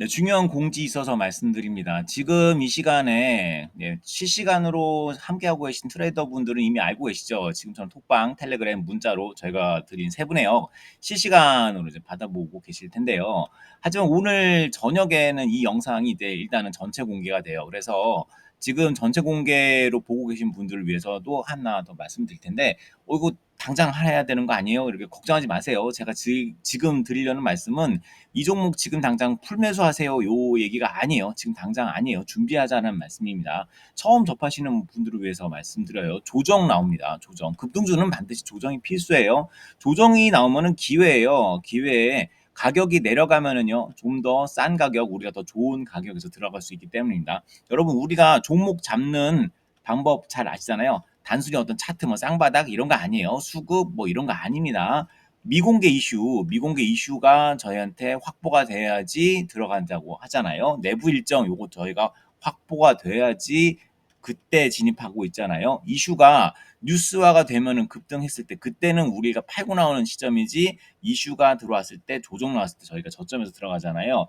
네, 중요한 공지 있어서 말씀드립니다. 지금 이 시간에 네, 실시간으로 함께하고 계신 트레이더 분들은 이미 알고 계시죠? 지금 저는 톡방, 텔레그램, 문자로 저희가 드린 세 분의요. 실시간으로 이제 받아보고 계실 텐데요. 하지만 오늘 저녁에는 이 영상이 이제 일단은 전체 공개가 돼요. 그래서 지금 전체 공개로 보고 계신 분들을 위해서 또 하나 더 말씀드릴 텐데, 어, 이거 당장 해야 되는 거 아니에요? 이렇게 걱정하지 마세요. 제가 지, 지금 드리려는 말씀은 이 종목 지금 당장 풀매수하세요. 요 얘기가 아니에요. 지금 당장 아니에요. 준비하자는 말씀입니다. 처음 접하시는 분들을 위해서 말씀드려요. 조정 나옵니다. 조정. 급등주는 반드시 조정이 필수예요. 조정이 나오면은 기회예요. 기회에 가격이 내려가면은요 좀 더 싼 가격 우리가 더 좋은 가격에서 들어갈 수 있기 때문입니다. 여러분 우리가 종목 잡는 방법 잘 아시잖아요. 단순히 어떤 차트 뭐 쌍바닥 이런 거 아니에요. 수급 뭐 이런 거 아닙니다. 미공개 이슈, 미공개 이슈가 저희한테 확보가 돼야지 들어간다고 하잖아요. 내부 일정 요거 저희가 확보가 돼야지 그때 진입하고 있잖아요. 이슈가 뉴스화가 되면은 급등했을 때 그때는 우리가 팔고 나오는 시점이지 이슈가 들어왔을 때 조정 나왔을 때 저희가 저점에서 들어가잖아요.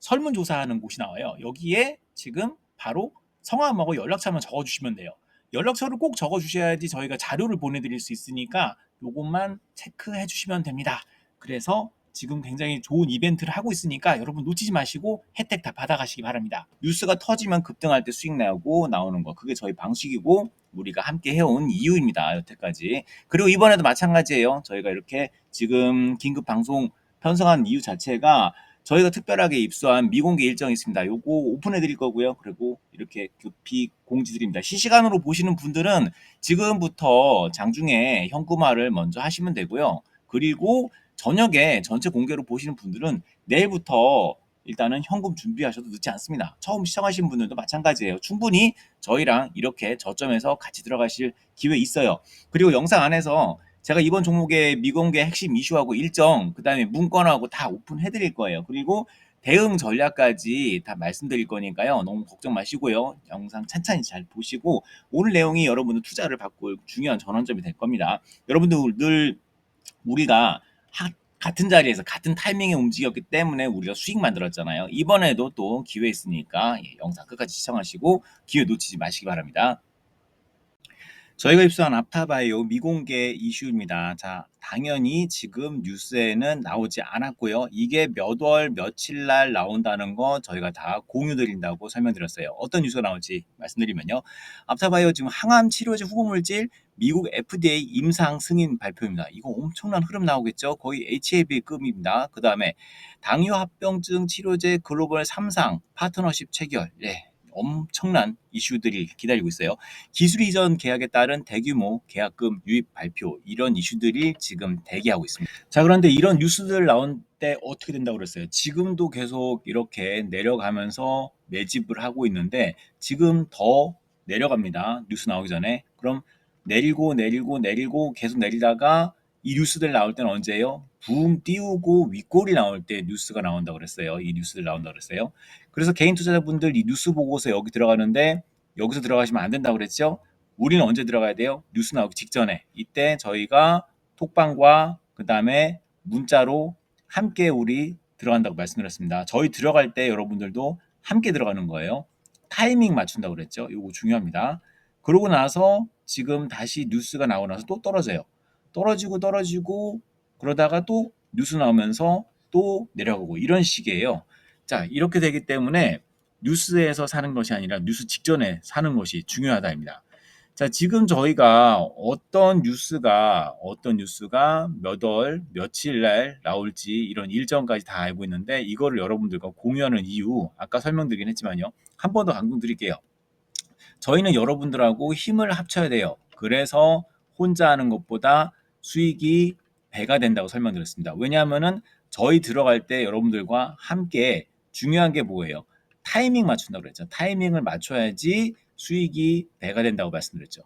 설문조사하는 곳이 나와요. 여기에 지금 바로 성함하고 연락처만 적어주시면 돼요. 연락처를 꼭 적어주셔야지 저희가 자료를 보내드릴 수 있으니까 요것만 체크해 주시면 됩니다. 그래서 지금 굉장히 좋은 이벤트를 하고 있으니까 여러분 놓치지 마시고 혜택 다 받아가시기 바랍니다. 뉴스가 터지면 급등할 때 수익 나고 나오는 거 그게 저희 방식이고 우리가 함께 해온 이유입니다. 여태까지. 그리고 이번에도 마찬가지예요. 저희가 이렇게 지금 긴급 방송 편성한 이유 자체가 저희가 특별하게 입수한 미공개 일정이 있습니다. 요거 오픈해 드릴 거고요. 그리고 이렇게 급히 공지 드립니다. 실시간으로 보시는 분들은 지금부터 장중에 현금화를 먼저 하시면 되고요. 그리고 저녁에 전체 공개로 보시는 분들은 내일부터 일단은 현금 준비하셔도 늦지 않습니다. 처음 시청하신 분들도 마찬가지예요. 충분히 저희랑 이렇게 저점에서 같이 들어가실 기회 있어요. 그리고 영상 안에서 제가 이번 종목의 미공개 핵심 이슈하고 일정, 그 다음에 문건하고 다 오픈해 드릴 거예요. 그리고 대응 전략까지 다 말씀드릴 거니까요. 너무 걱정 마시고요. 영상 찬찬히 잘 보시고 오늘 내용이 여러분들 투자를 바꿀 중요한 전환점이 될 겁니다. 여러분들 늘 우리가 하, 같은 자리에서 같은 타이밍에 움직였기 때문에 우리가 수익 만들었잖아요. 이번에도 또 기회 있으니까 예, 영상 끝까지 시청하시고 기회 놓치지 마시기 바랍니다. 저희가 입수한 앞타바이오 미공개 이슈입니다. 자, 당연히 지금 뉴스에는 나오지 않았고요. 이게 몇 월 며칠 날 나온다는 거 저희가 다 공유 드린다고 설명드렸어요. 어떤 뉴스가 나올지 말씀드리면요. 앞타바이오 지금 항암 치료제 후보 물질 미국 FDA 임상 승인 발표입니다. 이거 엄청난 흐름 나오겠죠. 거의 HAB급입니다. 그 다음에 당뇨 합병증 치료제 글로벌 3상 파트너십 체결. 예, 엄청난 이슈들이 기다리고 있어요. 기술 이전 계약에 따른 대규모 계약금 유입 발표 이런 이슈들이 지금 대기하고 있습니다. 자 그런데 이런 뉴스들 나온 때 어떻게 된다고 그랬어요? 지금도 계속 이렇게 내려가면서 매집을 하고 있는데 지금 더 내려갑니다. 뉴스 나오기 전에 그럼 내리고 내리고 내리고 계속 내리다가 이 뉴스들 나올 때는 언제예요? 붕 띄우고 윗골이 나올 때 뉴스가 나온다고 그랬어요. 이 뉴스들 나온다고 그랬어요. 그래서 개인 투자자분들 이 뉴스 보고서 여기 들어가는데 여기서 들어가시면 안 된다고 그랬죠? 우리는 언제 들어가야 돼요? 뉴스 나오기 직전에. 이때 저희가 톡방과 그 다음에 문자로 함께 우리 들어간다고 말씀드렸습니다. 저희 들어갈 때 여러분들도 함께 들어가는 거예요. 타이밍 맞춘다고 그랬죠. 이거 중요합니다. 그러고 나서 지금 다시 뉴스가 나오고 나서 또 떨어져요. 떨어지고 떨어지고 그러다가 또 뉴스 나오면서 또 내려가고 이런 식이에요. 자, 이렇게 되기 때문에 뉴스에서 사는 것이 아니라 뉴스 직전에 사는 것이 중요하다입니다. 자, 지금 저희가 어떤 뉴스가 어떤 뉴스가 몇 월, 며칠 날 나올지 이런 일정까지 다 알고 있는데 이거를 여러분들과 공유하는 이유 아까 설명드리긴 했지만요. 한 번 더 강조드릴게요. 저희는 여러분들하고 힘을 합쳐야 돼요. 그래서 혼자 하는 것보다 수익이 배가 된다고 설명드렸습니다. 왜냐하면은 저희 들어갈 때 여러분들과 함께 중요한 게 뭐예요? 타이밍 맞춘다고 그랬죠. 타이밍을 맞춰야지 수익이 배가 된다고 말씀드렸죠.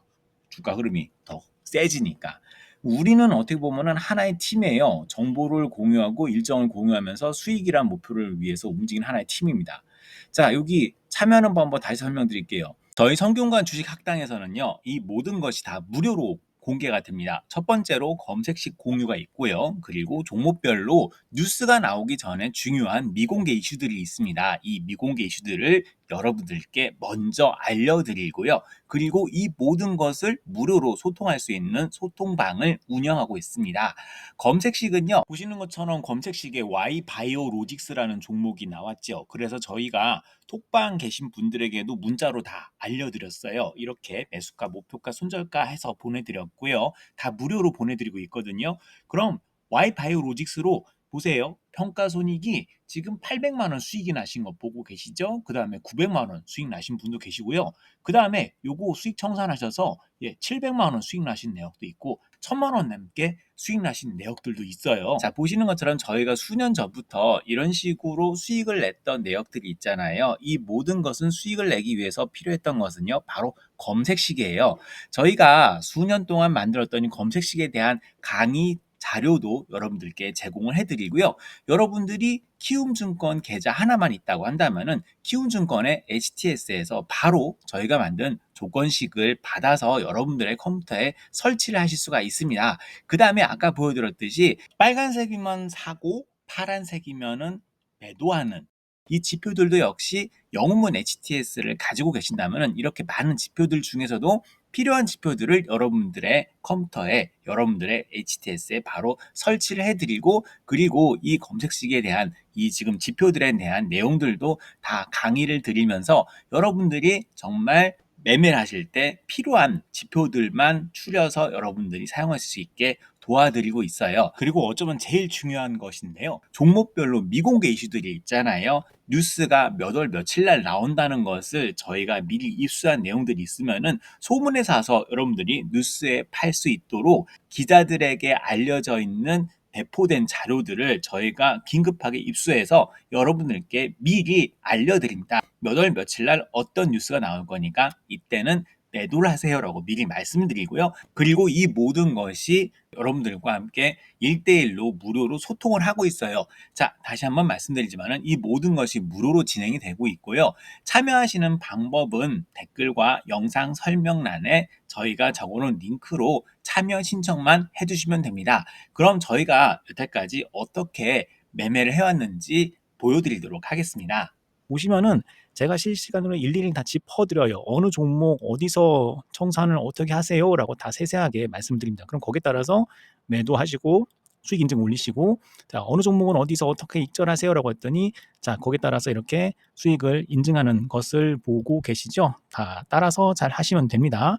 주가 흐름이 더 세지니까. 우리는 어떻게 보면은 하나의 팀이에요. 정보를 공유하고 일정을 공유하면서 수익이란 목표를 위해서 움직이는 하나의 팀입니다. 자, 여기 참여하는 방법 다시 설명드릴게요. 저희 성균관 주식 학당에서는요, 이 모든 것이 다 무료로 공개가 됩니다. 첫 번째로 검색식 공유가 있고요. 그리고 종목별로 뉴스가 나오기 전에 중요한 미공개 이슈들이 있습니다. 이 미공개 이슈들을 여러분들께 먼저 알려드리고요. 그리고 이 모든 것을 무료로 소통할 수 있는 소통방을 운영하고 있습니다. 검색식은요, 보시는 것처럼 검색식에 Y 바이오로직스라는 종목이 나왔죠. 그래서 저희가 톡방 계신 분들에게도 문자로 다 알려드렸어요. 이렇게 매수가, 목표가, 손절가 해서 보내드렸고요. 다 무료로 보내드리고 있거든요. 그럼 Y 바이오로직스로 보세요. 평가 손익이 지금 800만 원 수익이 나신 거 보고 계시죠? 그 다음에 900만 원 수익 나신 분도 계시고요. 그 다음에 요거 수익 청산하셔서 예, 700만 원 수익 나신 내역도 있고 1000만 원 넘게 수익 나신 내역들도 있어요. 자, 보시는 것처럼 저희가 수년 전부터 이런 식으로 수익을 냈던 내역들이 있잖아요. 이 모든 것은 수익을 내기 위해서 필요했던 것은요. 바로 검색식이에요. 저희가 수년 동안 만들었던 이 검색식에 대한 강의 자료도 여러분들께 제공을 해드리고요. 여러분들이 키움증권 계좌 하나만 있다고 한다면은 키움증권의 HTS에서 바로 저희가 만든 조건식을 받아서 여러분들의 컴퓨터에 설치를 하실 수가 있습니다. 그 다음에 아까 보여드렸듯이 빨간색이면 사고 파란색이면은 매도하는 이 지표들도 역시 영문 HTS를 가지고 계신다면 이렇게 많은 지표들 중에서도 필요한 지표들을 여러분들의 컴퓨터에 여러분들의 HTS에 바로 설치를 해드리고 그리고 이 검색식에 대한 이 지금 지표들에 대한 내용들도 다 강의를 드리면서 여러분들이 정말 매매를 하실 때 필요한 지표들만 추려서 여러분들이 사용할 수 있게 도와드리고 있어요. 그리고 어쩌면 제일 중요한 것인데요. 종목별로 미공개 이슈들이 있잖아요. 뉴스가 몇 월 며칠 날 나온다는 것을 저희가 미리 입수한 내용들이 있으면은 소문에 사서 여러분들이 뉴스에 팔 수 있도록 기자들에게 알려져 있는 배포된 자료들을 저희가 긴급하게 입수해서 여러분들께 미리 알려드립니다. 몇 월 며칠 날 어떤 뉴스가 나올 거니까 이때는 매도를 하세요라고 미리 말씀드리고요. 그리고 이 모든 것이 여러분들과 함께 1대1로 무료로 소통을 하고 있어요. 자, 다시 한번 말씀드리지만은 이 모든 것이 무료로 진행이 되고 있고요. 참여하시는 방법은 댓글과 영상 설명란에 저희가 적어놓은 링크로 참여 신청만 해주시면 됩니다. 그럼 저희가 여태까지 어떻게 매매를 해왔는지 보여드리도록 하겠습니다. 보시면은 제가 실시간으로 일일이 다 짚어드려요. 어느 종목 어디서 청산을 어떻게 하세요라고 다 세세하게 말씀드립니다. 그럼 거기에 따라서 매도하시고 수익 인증 올리시고 자 어느 종목은 어디서 어떻게 익절하세요라고 했더니 자 거기에 따라서 이렇게 수익을 인증하는 것을 보고 계시죠. 다 따라서 잘 하시면 됩니다.